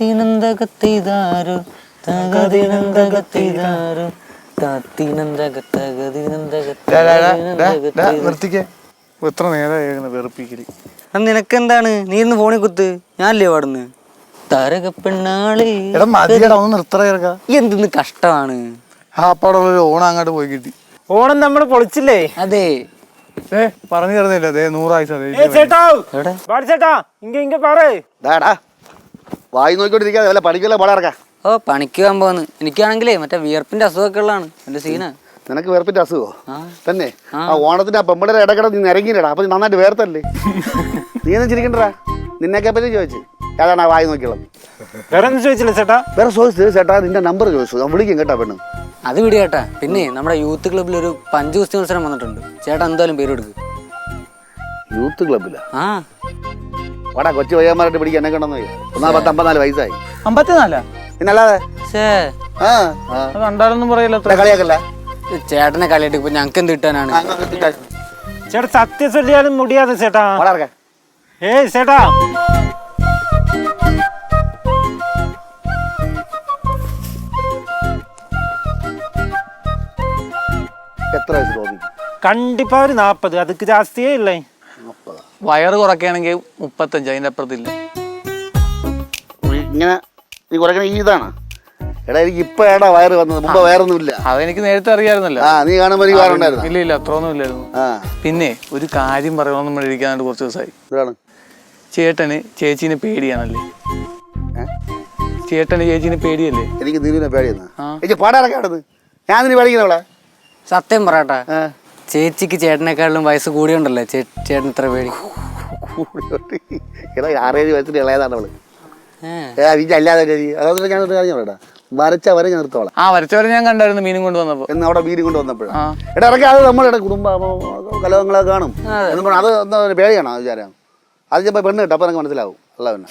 താത്തിനന്തകത്തിതാരു തകതിനന്തകത്തിതാരു താത്തിനന്തകത്തകതിനന്തകത്തകതിനന്തകത്തിതാരു. നിർത്തിക്കേ. എത്ര നേരം വെറുപ്പിക്കൽ. നിനക്കെന്താണ്? നീ ഇന്ന് ഫോണിൽ കുത്ത്. ഞാനല്ലേ പാടുന്ന്? താരക പെണ്ണാളി എന്തെന്ന് കഷ്ടമാണ്. ആ അപ്പാടെ ഒരു ഓണം അങ്ങോട്ട് പോയി കിട്ടി. ഓണം നമ്മൾ പൊളിച്ചില്ലേ? അതെ. പറഞ്ഞു തരുന്നില്ല. അതെ നൂറായി ചേട്ടാ! ചേട്ടാ. ഇങ്ങ ഇങ്ങ പറ വായി നോക്കിക്കൊണ്ടിരിക്കാതെ വല്ല പഠിക്കല ഇറക്കാം. ഓ പണിക്ക് പോകാൻ പോകുന്നു എനിക്കാണെങ്കിലേ മറ്റേ വിയർപ്പിന്റെ അസുഖമൊക്കെ ഉള്ളതാണ്. എന്റെ സീന? നിനക്ക് വേർപ്പിന്റെ അസുഖോ? തന്നെ. ആ. ഓണത്തിന്റെ ആ പെമ്പിടെ ഇടക്കിട നീ നിരങ്ങിയിടാ അപ്പൊ നന്നായിട്ട് വേർത്തല്ലേ നീ ഒന്നും ചിരിക്കണ്ടടാ? നിന്നെക്കെ പറ്റി ചോദിച്ചു. ഏതാണ് ആ വായി നോക്കിയുള്ളത്? വേറെ ഒന്നും ചോദിച്ചില്ല ചേട്ടാ? വേറെ ചോദിച്ചു ചേട്ടാ. നിന്റെ നമ്പർ ചോദിച്ചു. ഞാൻ വിളിക്കും കേട്ടാ പെണ്ണ്. അത് വിടി ചേട്ടാ പിന്നെ നമ്മുടെ യൂത്ത് ക്ലബ്ബിൽ ഒരു പഞ്ച് കുസ്തി മത്സരം വന്നിട്ടുണ്ട്. ചേട്ടാ എന്തായാലും പേര് കൊടുക്കും. യൂത്ത് ക്ലബ്ബിലാ ആ. വാടാ കൊച്ചു വയ്യന്മാരായിട്ട് പിടിക്കാൻ എന്നെ കണ്ടെന്ന് ഒന്നാ പത്ത് അമ്പത്തിനാല് വയസ്സായി. അമ്പത്തിനാലാ? പിന്നല്ലാതെ? കണ്ടാലൊന്നും പറയല്ലേ കളിയാക്കല്ല. ചേട്ടനെ കളിയായിട്ട് ഇപ്പൊ ഞങ്ങൾക്ക് എന്ത് കിട്ടാനാണ്? ചേട്ടാ സത്യം ചൊല്ലിയാലും മുടിയാതെ ചേട്ടാ. ഏയ് ചേട്ടാ. എത്ര വയസ്സ് തോന്നി? കണ്ടിപ്പാ ഒരു നാപ്പത്. അതൊക്കെ ജാസ്തിയേ ഇല്ലേ? വയറ് കുറയ്ക്കുകയാണെങ്കിൽ മുപ്പത്തഞ്ച് അതിന്റെ അപ്പുറത്തില്ല. ഇങ്ങനെ നീ കുറയ്ക്കണ ഈ ഇതാണ്. എടാ എനിക്ക് ഇപ്പൊ ഏടാ വയറ് വന്നത്? മുമ്പ് വയറൊന്നുമില്ല. അതെനിക്ക് നേരത്തെ അറിയാമായിരുന്നല്ലോ. ആ നീ കാണുമ്പോൾ എനിക്ക് വയറുണ്ടായിരുന്നു? ഇല്ല ഇല്ല അത്രയൊന്നും ഇല്ലായിരുന്നു. ആ. പിന്നെ ഒരു കാര്യം പറയണമെന്ന് നമ്മൾ ഇരിക്കാനായിട്ട് കുറച്ച് ദിവസമായി. ഇതാണ് ചേട്ടന് ചേച്ചീനെ പേടിയാണല്ലേ? ചേട്ടന് ചേച്ചീനെ പേടിയല്ലേ? എനിക്ക് നീരുവിനെ പേടിയെന്നാ? ആ. എനിക്ക് പാടാറൊക്കെ ആടുന്നത് ഞാൻ നിന്നെ പേടിക്കുന്നവളെ? സത്യം പറയട്ടെ. ആ. ചേച്ചിക്ക് ചേട്ടനെക്കാളും വയസ്സ് കൂടിയുണ്ടല്ലേ. ചേട്ടൻ ഇത്ര പേടി. കൂടിയോട്ട് എടാ ആറേഴ് വയസ്സിന് ഇളയതാണ് അവൾ. ഏ. അല്ലാതെ. ഞാൻ ഒരു കാര്യം പറയടാ. വരച്ച വരെ ഞാൻ നിർത്തോളാം. ആ വരച്ചവരെ ഞാൻ കണ്ടായിരുന്നു മീനും കൊണ്ടുവന്നപ്പോ. എന്ന് അവിടെ വീട് കൊണ്ട് എടാ ഇറക്കി അത് നമ്മളുടെ കുടുംബ കാണും. അത്. പേടിയാണോ വിചാരം? അത് ചിലപ്പോൾ പെണ്ണ് കിട്ടും അപ്പം എനിക്ക് മനസ്സിലാവും. അല്ല പിന്നെ.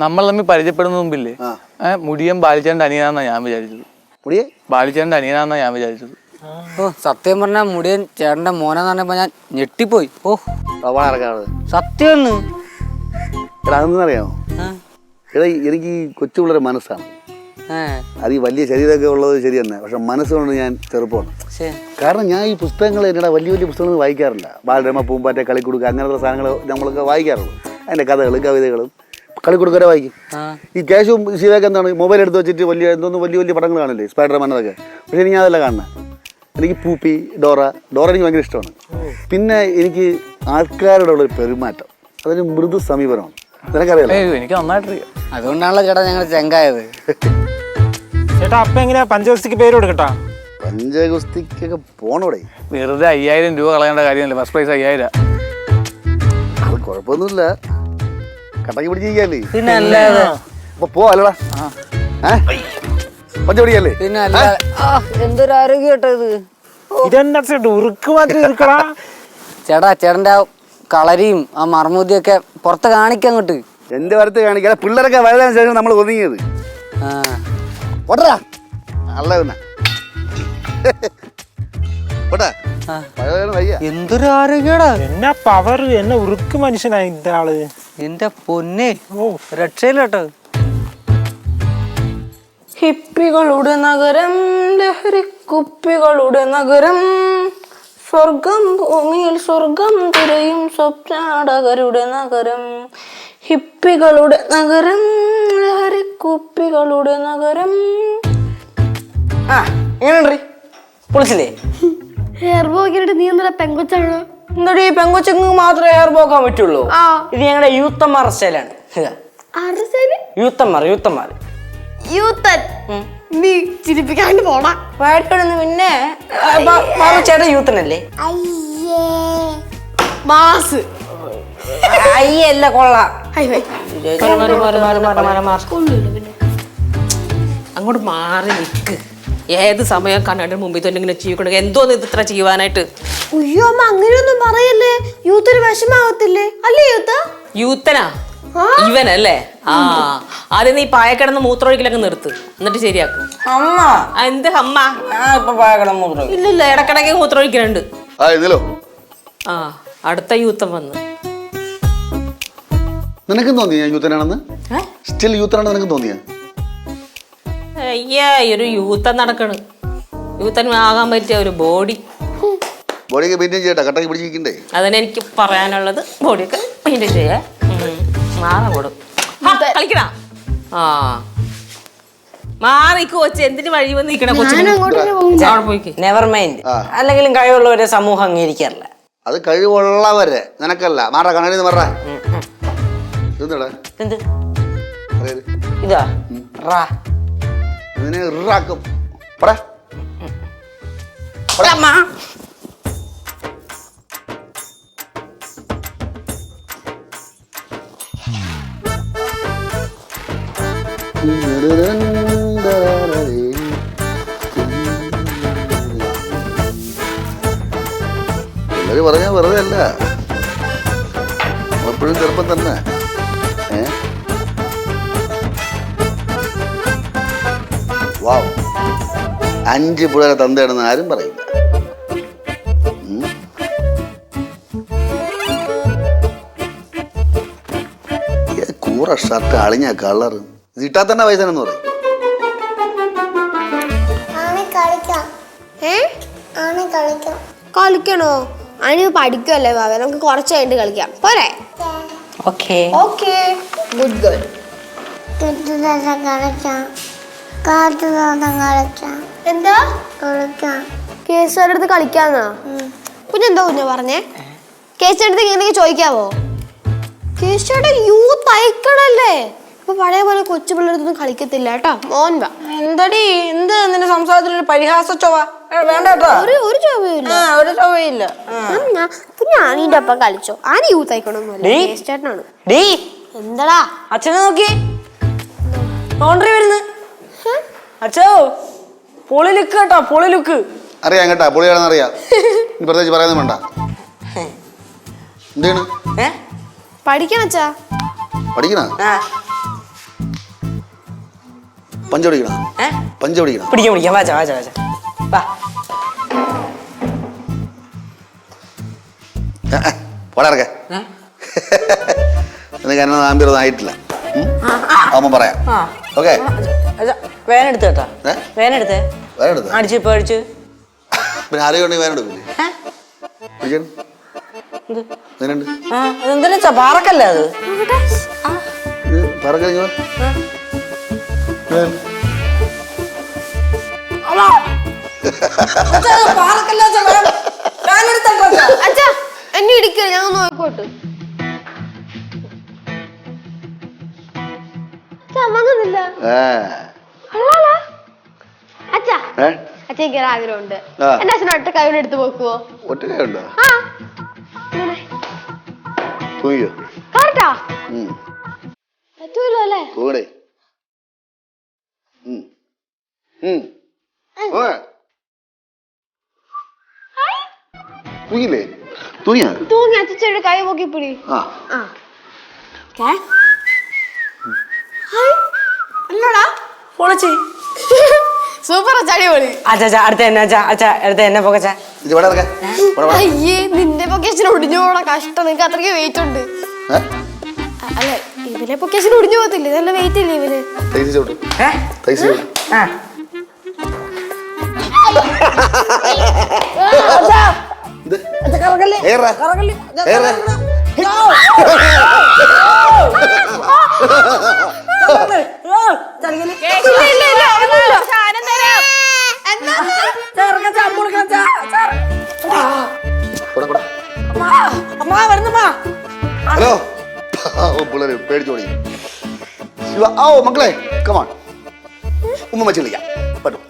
നമ്മൾ തമ്മിൽ പരിചയപ്പെടുന്ന മുമ്പില്ലേ. മുടിയൻ ബാലിച്ചേണ്ട അനിയനാന്നാ ഞാൻ വിചാരിച്ചത്. മുടിയെ ബാലിച്ചേണ്ട അനിയനാന്നാ ഞാൻ വിചാരിച്ചത്. ഓ സത്യം പറഞ്ഞ മുടിയൻ ചേട്ടന്റെ മോനെന്ന് പറഞ്ഞപ്പോ ഞാൻ ഞെട്ടിപ്പോയി. ഓ വളറക്കാണത് സത്യം എടാ അതെന്നറിയാമോ എടാ എനിക്ക് ഈ കൊച്ചു പിള്ളേരെ മനസ്സാണ് അത് ഈ വലിയ ശരീരമൊക്കെ ഉള്ളത് ശരി തന്നെ പക്ഷെ മനസ്സുകൊണ്ട് ഞാൻ ചെറുപ്പമാണ്. കാരണം ഞാൻ ഈ പുസ്തകങ്ങൾ എന്നടാ വലിയ വലിയ പുസ്തകങ്ങൾ വായിക്കാറില്ല. ബാലരമ പൂമ്പാറ്റ കളിക്കുടുക്ക അങ്ങനത്തെ സാധനങ്ങൾ നമ്മളൊക്കെ വായിക്കാറുള്ളൂ. അതിന്റെ കഥകളും കവിതകളും കളിക്കുടുക്കരെ വായിക്കും. ഈ കേശവും ശിവയൊക്കെ എന്താണ് മൊബൈൽ എടുത്ത് വെച്ചിട്ട് വലിയ എന്തോന്ന് വലിയ വലിയ പടങ്ങൾ കാണില്ലേ സ്പൈഡർമാൻ അതൊക്കെ പക്ഷെ എനിക്ക് അതല്ല കാണുന്നത്. എനിക്ക് പൂപ്പി ഡോറ ഡോറ എനിക്ക് ഭയങ്കര ഇഷ്ടമാണ്. പിന്നെ എനിക്ക് ആൾക്കാരോടുള്ള ഒരു പെരുമാറ്റം. അതൊരു മൃദു സമീപനമാണ്. നിനക്കറിയാലോ? എനിക്ക് നന്നായിട്ടറിയാം അതുകൊണ്ടാണല്ലോ ചേട്ടാ ഞങ്ങൾ ചെങ്കായത്. ചേട്ടാ അപ്പൊ എങ്ങനെയാ? പഞ്ചവസ്തിക്ക് പേര് കൊടുക്കട്ടാ? പഞ്ചഗുസ്തിക്കൊക്കെ പോണോടെ? വെറുതെ അയ്യായിരം രൂപ കളയേണ്ട കാര്യമല്ല. ഫസ്റ്റ് പ്രൈസ് അയ്യായിരം അത് കുഴപ്പമൊന്നുമില്ല. കട്ടക്ക് പിടിച്ചിരിക്കല്ലേ പിന്നെ അപ്പൊ അല്ലടാ. പച്ച പിടിക്കല്ലേ പിന്നെ അല്ലാതെ എന്തൊരു ആരോഗ്യം കേട്ടോ ഇത്? ഇതെന്താ ചേട്ടാ ഉറുക്ക് മാത്രം ഇരിക്കടാ? ചേട്ടാ ചേട്ടന്റെ ആ കളരിയും ആ മർമ്മൂതിയൊക്കെ പുറത്ത് കാണിക്കാൻ അങ്ങോട്ട്. എന്ത് വരത്ത് കാണിക്കാതെ പിള്ളേരൊക്കെ വലുതാൻ ശേഷം നമ്മൾ ഒതുങ്ങിയത്. ആ. പോട്ടറാ അല്ല പിന്നെ പോട്ടെ ആ. പഴയ വയ്യ. എന്തൊരു ആരോഗ്യടാ എന്നാ പവർ എന്നെ ഉറുക്ക് മനുഷ്യനാ ഇതാൾ. എന്റെ പൊന്നെ. ഓ. രക്ഷയില്ല കേട്ടോ ഹിപ്പികളുടെ നഗരം ലഹരിക്കുപ്പികളുടെ നഗരം. സ്വർഗം ഭൂമിയിൽ സ്വർഗം തിരയും സ്വപ്നാടകരുടെ നഗരം. ഹിപ്പികളുടെ നഗരം ലഹരിക്കുപ്പികളുടെ നഗരം. ആ എങ്ങനെയുണ്ട് പൊളിച്ചില്ലേ? ഹെയർ ബോക്കിട്ട് നീ എന്താ പെങ്കൊച്ചാണോ? എന്നിട്ട് ഈ പെങ്കൊച്ചങ്ങ് മാത്രമേ ഹെയർ ബോക്കാൻ പറ്റുള്ളൂ? ആ. ഇത് ഞങ്ങളുടെ യൂത്തന്മാർ സ്റ്റൈലാണ് യൂത്തന്മാർ യൂത്തന്മാർ യൂത്തൻ. നീ ചിരിപ്പിക്കാണ്ട് പോടാ. പിന്നെ ചേട്ടൻ യൂത്തനല്ലേ? അയ്യേ. മാസ്. അയ്യല്ല കൊള്ള. അങ്ങോട്ട് മാറി നിൽക്ക് ഏത് സമയം കണ്ണാടിന് മുമ്പിൽ തന്നെ ഇങ്ങനെ ചെയ്യണം എന്തോന്ന് ഇത് ഇത്ര ചെയ്യുവാനായിട്ട്? അയ്യോ അമ്മ അങ്ങനെയൊന്നും പറയല്ലേ? യൂത്തൊരു വിഷമാവത്തില്ലേ അല്ലേ യൂത്ത? യൂത്തനാ? ഇവനല്ലേ? ആ. ആദ്യം നീ പായക്കിടന്ന് മൂത്രമൊഴിക്കലൊക്കെ നിർത്ത്. എന്നിട്ട് ശരിയാക്ക്. അമ്മ. ആ, എന്ത് അമ്മ? ഞാൻ ഇപ്പൊ പാകണം മൂത്രം ഇല്ലില്ല ഇടക്കിടക്ക് മൂത്രമൊഴിക്കലുണ്ട്. ആ ഇതിലോ? ആ അടുത്ത യൂത്തം വന്ന്. നിനക്കും തോന്നിയ യൂത്തനാണെന്ന്? സ്റ്റിൽ യൂത്തനാണെന്ന് നിനക്കും തോന്നിയ? അയ്യാ ഈ ഒരു യൂത്തൻ നടക്കണ്. യൂത്തൻ ആകാൻ പറ്റിയ ഒരു ബോഡി. ബോഡിയൊക്കെ മെയിന്റെയിൻ ചെയ്യട്ടെ. കട്ടൊക്കെ പിടിച്ചിരിക്കണ്ടേ അതന്നെ എനിക്ക് പറയാനുള്ളത്. ബോഡിയൊക്കെ മെയിന്റെയിൻ ചെയ്യേ. മാറാൻ കൊടു. കളിക്കണ ആ. മാറിക്ക് കൊച്ചു എന്തിന് വഴി വന്ന് നിൽക്കണ പോയിക്ക്. Never mind. അല്ലെങ്കിലും കഴിവുള്ളവരെ സമൂഹം അംഗീകരിക്കാറില്ല. അത് കഴിവുള്ളവരെ. നിനക്കല്ല. മാറാ കണ്ണാടി മാറാ. എന്ത് ഇതാ. റാ. ഇതിനെ ഇറാക്കും. പടാ. പിള്ളേര് പറഞ്ഞാൽ വെറുതെ അല്ല. എപ്പോഴും ചെറുപ്പം തന്നെ. ഏ? അഞ്ച് പിള്ളേരെ തന്തയാണെന്ന് ആരും പറയില്ല. കൂറ ഷർട്ട് അളിഞ്ഞ കളർ ഇട്ടാ തന്നെ പൈസ എന്ന് പറയും. ആണ് കളിക്കാം. ഏ? കളിക്കാം. കളിക്കണോ? അതിന് പഠിക്കുമല്ലേ ബാബ? നമുക്ക് കുറച്ച് കഴിഞ്ഞിട്ട് കളിക്കാം. പോരെ? ഓക്കേ. ഓക്കെ. ഗുഡ് ഗേൾ കളിക്കാം. കാട്ടുതോട്ടം കളിക്കാം. എന്താ? കളിക്കാം. കേസുകാരുടെ അടുത്ത് കളിക്കാന്നാ? കുഞ്ഞെന്താ കുഞ്ഞ പറഞ്ഞേ? കേസിന്റെ അടുത്ത് ഇങ്ങനെ ചോദിക്കാവോ? കേസിയുടെ യൂത്ത് അയക്കണല്ലേ ഇപ്പൊ പഴയ പോലെ കൊച്ചു പിള്ളേരൊന്നും കളിക്കത്തില്ല കേട്ടോ. മോൻ വാ. എന്തടി? എന്ത് നിന്റെ സംസാരത്തിൽ ഒരു പരിഹാസ ചൊവ ഏ, വേണ്ട കേട്ടോ. ഒരു ഒരു ആ ഒരു ചൊവയില്ല കുഞ്ഞ ആനീന്റെ ഒപ്പം കളിച്ചോ? ആന യൂത്ത് ഡീ. എന്താടാ? അച്ഛനെ നോക്കി. ലോണ്ടറി വരുന്നു. അച്ഛോ പൊളി ലുക്ക് കേട്ടോ പൊളി ലുക്ക് അറിയാം കേട്ടാ പൊളിയാണെന്ന് അറിയാം. ഇനി പ്രത്യേകിച്ച് പറയാനൊന്നും വേണ്ട. എന്താണ്? പഠിക്കണച്ചാ പഠിക്കണ പഞ്ച് പഠിക്കണ ഏ? പഞ്ച് പഠിക്കണ പിടിക്കാം പിടിക്കാം. വാച്ച വാച്ച വാച്ച വാ പോടാറക്കെ? നിനക്ക് എന്നെ ആമ്പിറൊന്നും ആയിട്ടില്ല. അമ്മ പറയാം. ഓക്കെ. വേന എടുത്ത് കേട്ടോ. വേന എടുത്ത്. വേന എടുത്ത്. അടിച്ച് ഇപ്പൊ അടിച്ച്. പിന്നെ ആരെയും ഉണ്ടെങ്കിൽ വേറെ എടുക്കില്ലേ പാറക്കല്ലേ അത്? ഇത് പറക്കഴിഞ്ഞോ അച്ഛാ എന്നെ ഇടിക്കുക ഞാൻ നോക്കോട്ട് ചമങ്ങുന്നില്ല അച്ഛാ അച്ഛൻ എനിക്ക് ആഗ്രഹമുണ്ട്. എന്റെ അച്ഛൻ ഒറ്റ എടുത്ത് പോക്കുവോ? ഒറ്റ കൈയുണ്ടോ ആ തൂങ്ങിയോ കറക്റ്റാ. പറ്റൂലോ അല്ലേ? തൂങ്ങടേ ഉം. ഉം. ഓ. തൂങ്ങില്ലേ? തൂങ്ങിയാ? തൂങ്ങി അച്ഛച്ചയുടെ കൈ പോക്കി ആ. ആ. കേ അല്ലടാ പൊളിച്ച് സൂപ്പർ അച്ചാടി പൊളി അച്ഛാ അടുത്ത എന്നെ അച്ഛാ അച്ഛാ അടുത്ത എന്നെ പോകച്ചാ ഇത് ഇവിടെ. അയ്യേ നിന്റെ പൊക്കേഷൻ ഒടിഞ്ഞു പോണ കഷ്ടം. നിനക്ക് അത്രയ്ക്ക് വെയിറ്റ് ഉണ്ട്. അല്ല ഇവനെ പൊക്കേഷൻ ഒടിഞ്ഞു പോകത്തില്ലേ നല്ല വെയിറ്റ് ഇല്ലേ ഇവന് ഹലോ പിള്ളേര് പേടിച്ചു തുടങ്ങി ശിവ ആ ഓ മക്കളെ കമാൺ ഉമ്മ വെച്ച് കളിക്കാം പറ്റും.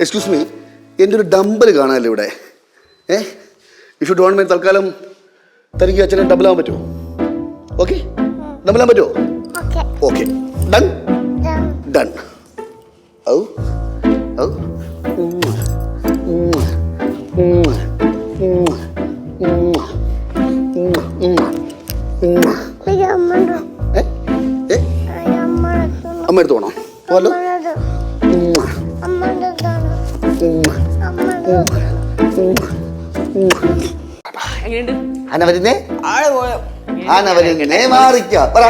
എക്സ്ക്യൂസ് മീ എന്റെ ഒരു ഡമ്പൽ കാണാമല്ലോ ഇവിടെ? ഏ? ഇഫ് യു ഡോണ്ട് മൈൻഡ് തൽക്കാലം തനിക്ക് അച്ഛനെ ഡബിളാൻ പറ്റുമോ? ഓക്കെ ഡബിളാൻ പറ്റുമോ? ഓക്കെ ഓക്കെ ഡൺ ഡൺ ഔ. ഔ. അമ്മ എടുത്തു പോണോ പോലോ അനവരുന്നേ അനവരുന്നേ മാറിക്കോ. പറ.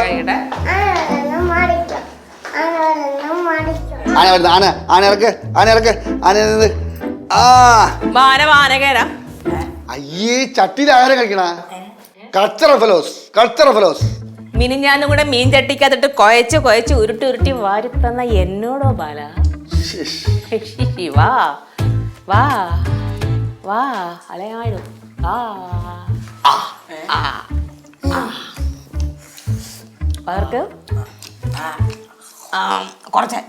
ആന വരുന്ന. ആന ആന ഇറക്ക്. ആന ഇറക്ക്. ആന ആ. വാന വാന അയ്യേ ചട്ടിയിൽ ആഹാരം കഴിക്കണ? കച്ചറ ഫെലോസ് മിനി ഫെലോസ് മിനിഞ്ഞാന്നും കൂടെ മീൻ ചട്ടിക്കകത്തിട്ട് കൊയച്ച് കൊയച്ച് ഉരുട്ടി ഉരുട്ടി വാരി തന്ന എന്നോടോ ബാല? വാ വാ വാ അലയാടും ആ ആ ആ അവർക്ക് കുറച്ച്.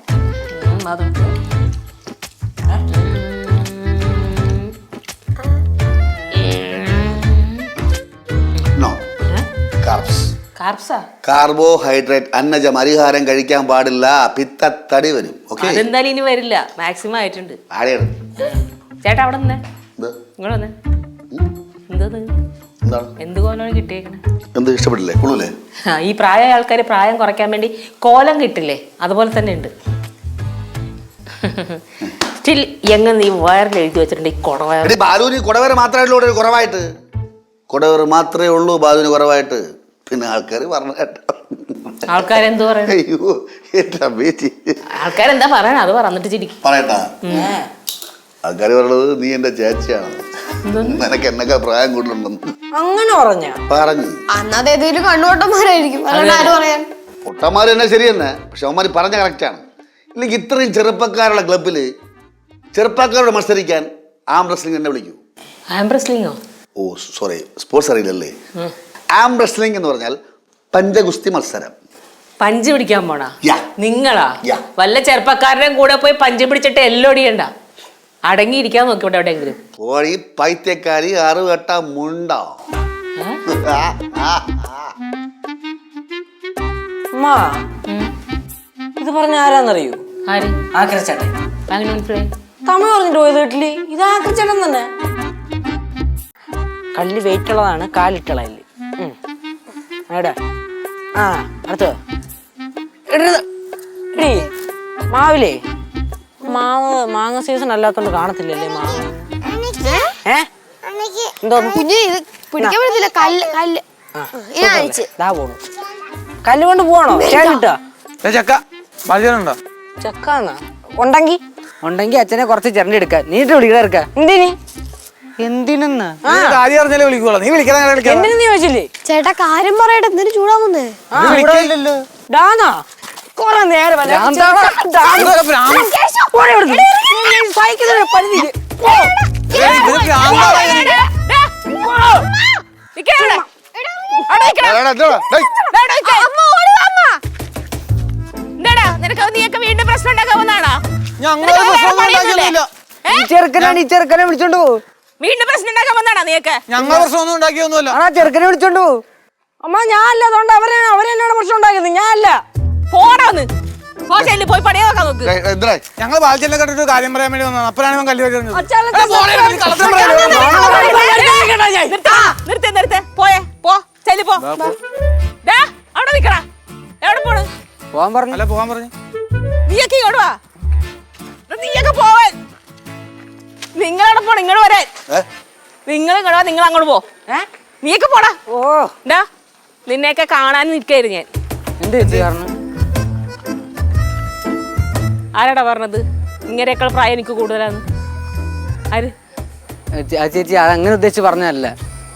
അതൊക്കെ കാർബോഹൈഡ്രേറ്റ് അന്നജം അരിഹാരം കഴിക്കാൻ പാടില്ല. പിത്തത്തടി വരും. ഓക്കെ? അതെന്തായാലും ഇനി വരില്ല. മാക്സിമം ആയിട്ടുണ്ട്. ആടെയാണ് ചേട്ടാ അവിടെ നിന്നേ. നിങ്ങൾ വന്നേ. എന്തത് എന്താണ്? എന്ത് കോലാണ് കിട്ടിയേക്കണേ? എന്ത് ഇഷ്ടപ്പെട്ടില്ലേ? കൊള്ളൂലേ ഈ പ്രായമായ ആൾക്കാര് പ്രായം കുറയ്ക്കാൻ വേണ്ടി കോലം കിട്ടില്ലേ? അതുപോലെ തന്നെ ഉണ്ട്. സ്റ്റിൽ എങ്ങനെ നീ വയറിൽ എഴുതി വെച്ചിട്ടുണ്ട് ഈ കുടവയർ ബാലുവിന് മാത്രമേ ഉള്ളൂ ഇവിടെ കുറവായിട്ട്. കുടവര മാത്രമേ ഉള്ളൂ ബാലുവിന് കുറവായിട്ട്. പിന്നെ ആൾക്കാർ പറഞ്ഞു കേട്ടോ. ആൾക്കാരെന്ത് പറയുന്നത് അയ്യോ എന്റെ അമ്മേച്ചി ആൾക്കാരെന്താ പറയണ? അത് പറഞ്ഞിട്ട് ചിരിക്കും. പറയട്ടാ. ആൾക്കാർ പറയണത് നീ എന്റെ ചേച്ചിയാണ്. നിനക്ക് എന്നൊക്കെ പ്രായം കൂടുതലുണ്ടെന്ന്. അങ്ങനെ പറഞ്ഞ? പറഞ്ഞു. അന്നത് ഏതെങ്കിലും കണ്ണുവട്ടന്മാരായിരിക്കും അല്ലാണ്ട് ആര് പറയാൻ? പൊട്ടന്മാർ തന്നെ ശരി തന്നെ. പക്ഷെ അവന്മാർ പറഞ്ഞ കറക്റ്റാണ് ഇല്ലെങ്കിൽ ഇത്രയും ചെറുപ്പക്കാരുള്ള ക്ലബിൽ ചെറുപ്പക്കാരോട് മത്സരിക്കാൻ ആം റെസ്ലിംഗ് എന്നെ വിളിക്കൂ. ആം റെസ്ലിങ്ങോ ഓ? സോറി സ്പോർട്സ് അറിയില്ലല്ലേ? ആം റെസ്ലിംഗ് എന്ന് പറഞ്ഞാൽ പഞ്ചഗുസ്തി മത്സരം. പഞ്ച് പിടിക്കാൻ പോണാ. നിങ്ങളാ. വല്ല ചെറുപ്പക്കാരുടെയും കൂടെ പോയി പഞ്ച് പിടിച്ചിട്ട് എല്ലൊടിയണ്ട അടങ്ങിയിരിക്കാൻ നോക്കി ഇവിടെ എവിടെയെങ്കിലും. കോഴി പൈത്യക്കാരി അറുകട്ട മുണ്ടോ? ആ, ആ, ആ. അമ്മ ഇത് പറഞ്ഞ ആരാന്നറിയോ? ആര്? ആക്രച്ചേട്ടൻ അങ്ങനെ മനസ്സിലായി. തമിഴ് പറഞ്ഞിട്ട് പോയത് വീട്ടിൽ ഇത് ആക്രച്ചേട്ടൻ തന്നെ. കല്ല് വെയിറ്റ് ഉള്ളതാണ് കാലിട്ടുള്ളതിൽ എടാ ആ അടുത്ത്. ഇടരുത്. എടീ, മാവിലേ മാവ് മാങ്ങ സീസൺ അല്ലാത്തോണ്ട് കാണത്തില്ലല്ലേ മാവ്? ഏ? എന്തോ കുഞ്ഞു ഇത് പിടിക്കാൻ പറ്റത്തില്ല. കല്ല് കല്ല്. ദാ പോണു. കല്ല് കൊണ്ട് പോവാണോ? ചേട്ടാ ചക്ക. ചക്കാന്നാ? ഉണ്ടെങ്കി? ഉണ്ടെങ്കി അച്ഛനെ കുറച്ച് ചിരണ്ടി എടുക്കാൻ നീട്ട് എടുക്ക. എന്തിനി? എന്തിനെന്ന്? നീ കാര്യം അറിഞ്ഞാലേ വിളിക്കുള്ളൂ നീ വിളിക്കാൻ എന്തിനു ചോദിച്ചില്ലേ? ചേട്ടാ കാര്യം പറയട്ടെ. എന്തിനു ചൂടാവുന്നേ ഡാനാ കൊറേ നേരം നീയൊക്കെ വീണ്ടും പ്രശ്നം ഉണ്ടാക്കാൻ വന്നാണോ ചെറുക്കനാണ് ഈ ചെറുക്കനെ വിളിച്ചോണ്ട് പോ വീണ്ടും പ്രശ്നം ഉണ്ടാക്കാൻ വന്നാണോ നീയൊക്കെ? ഞങ്ങൾ പ്രശ്നമൊന്നും ഉണ്ടാക്കിയൊന്നുമില്ല. ആ ചെറുക്കനെ വിളിച്ചോണ്ട് പോ. അമ്മ ഞാൻ അല്ല അതുകൊണ്ട് അവരെ അവരെന്നാണ് പ്രശ്നം ഉണ്ടാക്കുന്നത്. ഞാൻ അല്ല പോടാന്ന് പോയി നോക്കാൻ നോക്ക്. ഞങ്ങൾ ബാൽച്ചലിനെ കണ്ടിട്ട് ഒരു കാര്യം പറയാൻ വേണ്ടി വന്നതാണ്. അപ്പോഴാണ് ഇവൻ കല്ല് വെച്ചത് അച്ഛാലത്തെ നിർത്ത്, നിർത്ത് നിർത്ത്. പോയേ പോ ചെല്ലി പോ. അവിടെ നിക്കടാ. എവിടെ പോണ്? പോവാൻ പറഞ്ഞു. അല്ല പോകാൻ പറഞ്ഞു. നീയൊക്കെ ഇങ്ങോട്ട് വാ. എടാ, നീയൊക്കെ പോവാൻ. നിങ്ങളവിടെ പോണം? ഇങ്ങോട്ട് വരെ? നിങ്ങൾ ഇങ്ങോട്ട് നിങ്ങൾ അങ്ങോട്ട് പോ. ഏ? നീയൊക്കെ പോടാ. ഓ. എന്താ? നിന്നെയൊക്കെ കാണാൻ നിൽക്കായിരുന്നു ഞാൻ. എന്ത് ചേച്ചി കാരണം? ആരാടാ പറഞ്ഞത്? ഇങ്ങനെയൊക്കെ പ്രായം എനിക്ക് കൂടുതലാണ് ആര്? ചേച്ചി അതങ്ങനെ ഉദ്ദേശിച്ച് പറഞ്ഞതല്ല.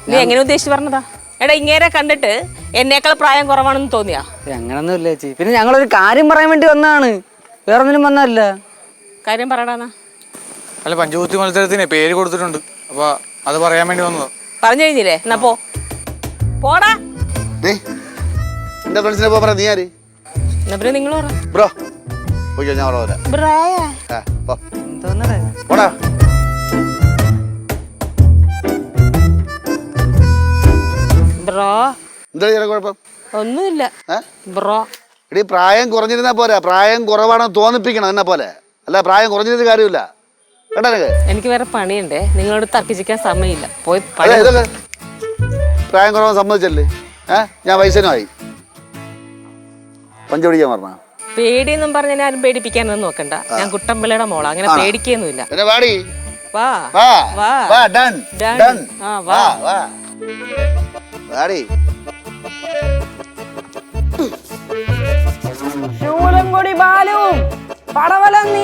നീ എങ്ങനെ ഉദ്ദേശിച്ച് പറഞ്ഞതാ? എടാ ഇങ്ങേരെ കണ്ടിട്ട് എന്നേക്കാൾ പ്രായം കുറവാണെന്ന് തോന്നിയാ. അങ്ങനൊന്നും ഇല്ല ചേച്ചി. പിന്നെ ഞങ്ങളൊരു കാര്യം പറയാൻ വേണ്ടി വന്നതാണ്. വേറെ ഒന്നിനും വന്നതല്ല. കാര്യം പറയടാന്നാ അല്ല പഞ്ചകുത്തി മത്സരത്തിന് പേര് കൊടുത്തിട്ടുണ്ട്. അപ്പൊ അത് പറയാൻ വേണ്ടി വന്നത്. പറഞ്ഞു കഴിഞ്ഞില്ലേ? എന്നാ പോ. പോടാ. എന്റെ ഫ്രണ്ട്സിനെ പോ പറ നീ ആര്? എന്നാ പിന്നെ നിങ്ങൾ പറ. ബ്രോ. ഞാൻ. പോടാ. ബ്രോ. എന്താ കുഴപ്പം? ഒന്നുമില്ല. ബ്രോ. എടീ പ്രായം കുറഞ്ഞിരുന്നാ പോരാ. പ്രായം കുറവാണെന്ന് തോന്നിപ്പിക്കണം എന്നെ പോലെ. അല്ല പ്രായം കുറഞ്ഞിരുന്ന കാര്യമില്ല. കേട്ടോ എനിക്ക് വേറെ പണിയുണ്ടേ. നിങ്ങളോട് തർക്കിച്ചിരിക്കാൻ സമയമില്ല. പോയി അതെ പണി ഇതൊക്കെ പ്രായം കുറവാൻ സമ്മതിച്ചല്ലേ? ഏ? ഞാൻ വയസ്സനുമായി. പഞ്ചു പിടിക്കാൻ പറഞ്ഞ? പേടിയെന്നും പറഞ്ഞ ആരും പേടിപ്പിക്കാനൊന്നും നോക്കണ്ട. ഞാൻ കുട്ടമ്പിള്ളയുടെ മോളാ. അങ്ങനെ? പേടിക്കൊന്നുമില്ല. പിന്നെ വാടി. വാ വാ വാ. വാ ഡൺ. ഡൺ. ആ, വാ. വാ. ആടി ശൂലംകൊടി ബാലുവും പടവലം നീലുവും തമ്മിലുള്ള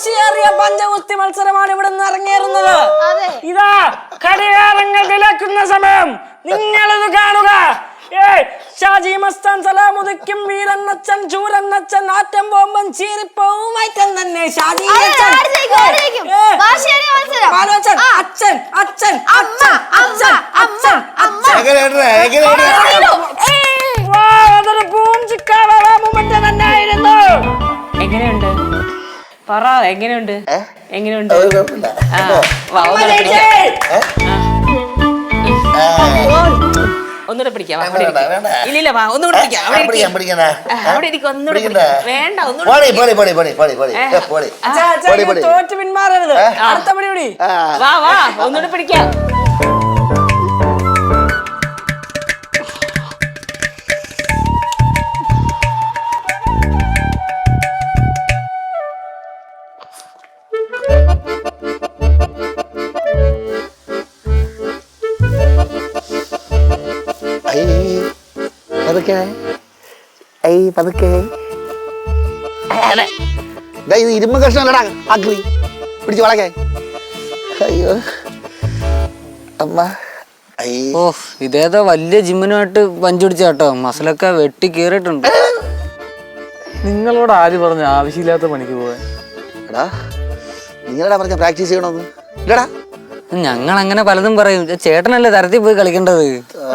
വാശിയേറിയ പഞ്ചകുസ്തി മത്സരമാണ് ഇവിടെ നിന്ന് ഇറങ്ങിയിരുന്നത് ഇതാ ഘടികാരങ്ങൾ വിലക്കുന്ന സമയം. നിങ്ങളിത് കാണുക. അച്ഛൻ. അച്ഛൻ അച്ഛൻ അച്ഛൻ അച്ഛൻ എങ്ങനെയുണ്ട്? പറ എങ്ങനെയുണ്ട് എങ്ങനെയുണ്ട് ആ, വാ, അമ്മ ഒന്നുകൂടെ ജയിച്ചേ. പിടിക്കാം. ഒന്നുകൂടെ പിടിക്കാം വാ, അവിടെ ഇരിക്ക്. ഇല്ലില്ല വാ ഒന്നുകൂടെ പിടിക്കാം അവിടെ ഇരിക്ക്. ആ, അവിടെ ഇരിക്കും ഒന്നുകൂടെ പിടിക്കാം. വേണ്ട ഒന്നുകൂടെ പോടി പിടിക്കാം. പോടി പോടി പോടി പോടി പോടി ഏ. പോടി അച്ഛാ, അച്ഛാ, പൊടി, പൊടി. തോറ്റ് പിന്മാറരുത് അടുത്ത പടി ആ. വാ വാ ഒന്നുകൂടെ പിടിക്കാം ഐ പതുക്കെ. ഐ പതുക്കെ. ഇത് ഇരുമ്പ് കഷ്ണല്ലടാ ആക്രി പിടിച്ച് വളക്കെ അയ്യോ. അമ്മ ഐ ഓ ഇതേതോ വലിയ ജിമ്മിനുമായിട്ട് പഞ്ച് പിടിച്ച കേട്ടോ മസിലൊക്കെ വെട്ടി കീറിയിട്ടുണ്ട്. നിങ്ങളോട് ആര് പറഞ്ഞ ആവശ്യമില്ലാത്ത പണിക്ക് പോവാൻ? എടാ നിങ്ങളെടാ പറഞ്ഞ പ്രാക്ടീസ് ചെയ്യണമെന്ന് ഇല്ലടാ. ഞങ്ങൾ അങ്ങനെ പലതും പറയും. ചേട്ടനല്ലേ തരത്തിൽ പോയി കളിക്കേണ്ടത്?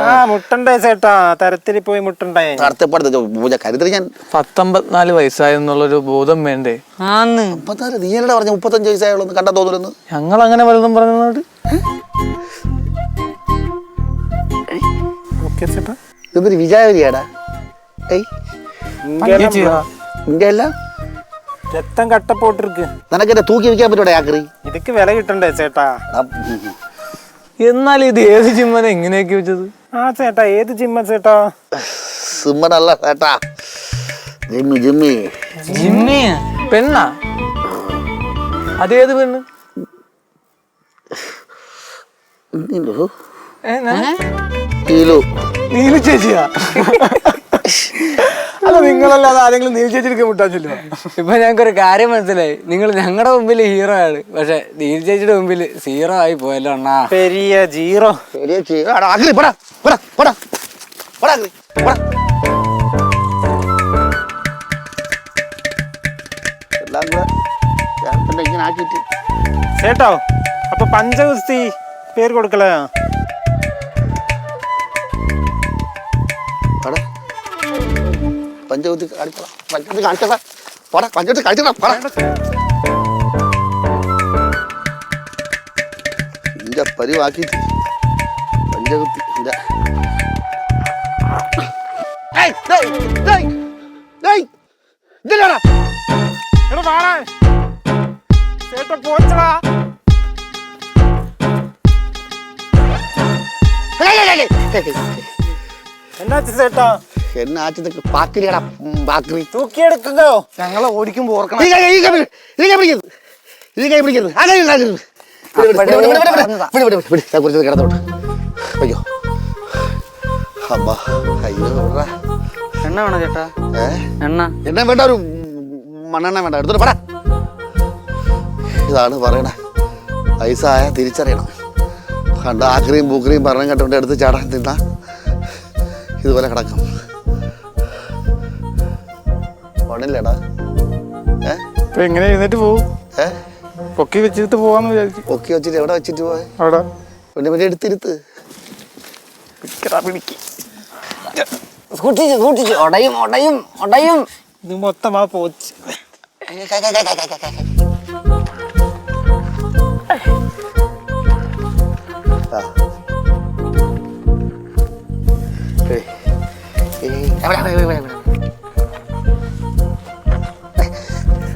ആ മുട്ടണ്ടേ ചേട്ടാ. തരത്തിൽ പോയി മുട്ടണ്ടേ. നടത്തപ്പെടുത്ത പൂജ കരുതൽ ഞാൻ. പത്തൊമ്പത്തിനാല് വയസ്സായെന്നുള്ളൊരു ബോധം വേണ്ടേ? ആന്ന്. മുപ്പത്താറ് നീ എന്നോട് പറഞ്ഞ മുപ്പത്തഞ്ച് വയസ്സായുള്ളൂ കണ്ടാ തോന്നുന്നു ഞങ്ങൾ അങ്ങനെ പലതും പറഞ്ഞോട് ഓക്കെ ചേട്ടാ. ഇതൊരു വിചാരിയാടാ ഏയ്. ഇന്റെ അല്ല രക്തം കട്ടപ്പോട്ടിരിക്ക്. നിനക്ക് എന്നെ തൂക്കി വെക്കാൻ പറ്റൂടെ ആക്രി? ഇതൊക്കെ വില കിട്ടണ്ടേ ചേട്ടാ? എന്നാൽ ഇത് ഏത് ജിമ്മനെ ഇങ്ങനെയൊക്കെ വെച്ചത്? ആ ചേട്ടാ ഏത് ജിമ്മ ചേട്ടാ? സിമ്മനല്ല ചേട്ടാ. Jimmy Jimmy. ജിമ്മി? പെണ്ണാ? അതേത് പെണ്ണ്? നീലു നീലു ചേച്ചിയാ? അല്ല നിങ്ങളല്ലാതെ ആരെങ്കിലും നീലു ചേച്ചിയൊക്കെ മുട്ടാൻ ചൊല്ലുമോ ഇപ്പൊ ഞങ്ങൾക്കൊരു കാര്യം മനസ്സിലായി. നിങ്ങൾ ഞങ്ങളുടെ മുമ്പിൽ ഹീറോ ആണ്. പക്ഷെ നീൽ ചേച്ചിയുടെ മുമ്പിൽ സീറോ ആയി പോയല്ലോ അണ്ണാ. പെരിയ ജീറോ ശരിയാ ചെയ്യാടാ ആക്രി പോടാ പോടാ പോടാ. പോടാ ആക്രി പോടാ. എല്ലാം കൂടെ ചേർത്തണ്ട ഇങ്ങനെ ആക്കിയിട്ട്. ചേട്ടോ അപ്പൊ പഞ്ചഗുസ്തി പേര് കൊടുക്കലേ. പഞ്ചവതി കാണിക്കണം. പഞ്ചവതി കാണിച്ചടാ പോടാ പഞ്ചവതി കാണിച്ചടാ പോടാ. നിന്റെ പരിവാക്കി പഞ്ചവതി നിന്റെ ഇതില്ലടാ എടാ വാടാ. ചേട്ടാ പോച്ചടാ. Hey, hey, hey, hey, hey. ചേട്ടാ? അയ്യോ. അയ്യോ ചേട്ടാ? വേണ്ട വേണ്ട ഇതാണ് പറയണേ. പൈസ ആയാ തിരിച്ചറിയണം. കണ്ട ആക്രിയും പൂക്രിയും പറഞ്ഞ കേട്ടോണ്ട് എടുത്ത് ചാടാൻ തിന്നാ. ഇതുപോലെ കിടക്കാം. പണില്ലടാ ഏ? ഇപ്പൊ എങ്ങനെ എഴുന്നേറ്റ് പോവും? ഏ? പൊക്കി വെച്ചിട്ട് പോവാന്ന് വിചാരിച്ചു. പൊക്കി വെച്ചിട്ട് എവിടെ വെച്ചിട്ട് പോയെ അവിടെ. പിന്നെ പിന്നെ എടുത്തിരുത്ത്. സൂക്ഷിച്ച് സൂക്ഷിച്ച്. ഒടയും ഇത് മൊത്തമാ പോച്ച്.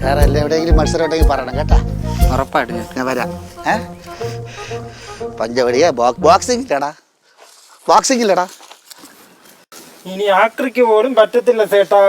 വേറെ അല്ല എവിടെയെങ്കിലും മത്സരം ഉണ്ടെങ്കിൽ പറയണം കേട്ടാ. ഉറപ്പായിട്ട്. ഞാൻ വരാം. ഏ? പഞ്ചവടിയാ? ബോക്സിംഗ് ഇല്ലടാ. ബോക്സിംഗ് ഇല്ലടാ. ഇനി ആക്രിക്ക് പോലും പറ്റത്തില്ല ചേട്ടാ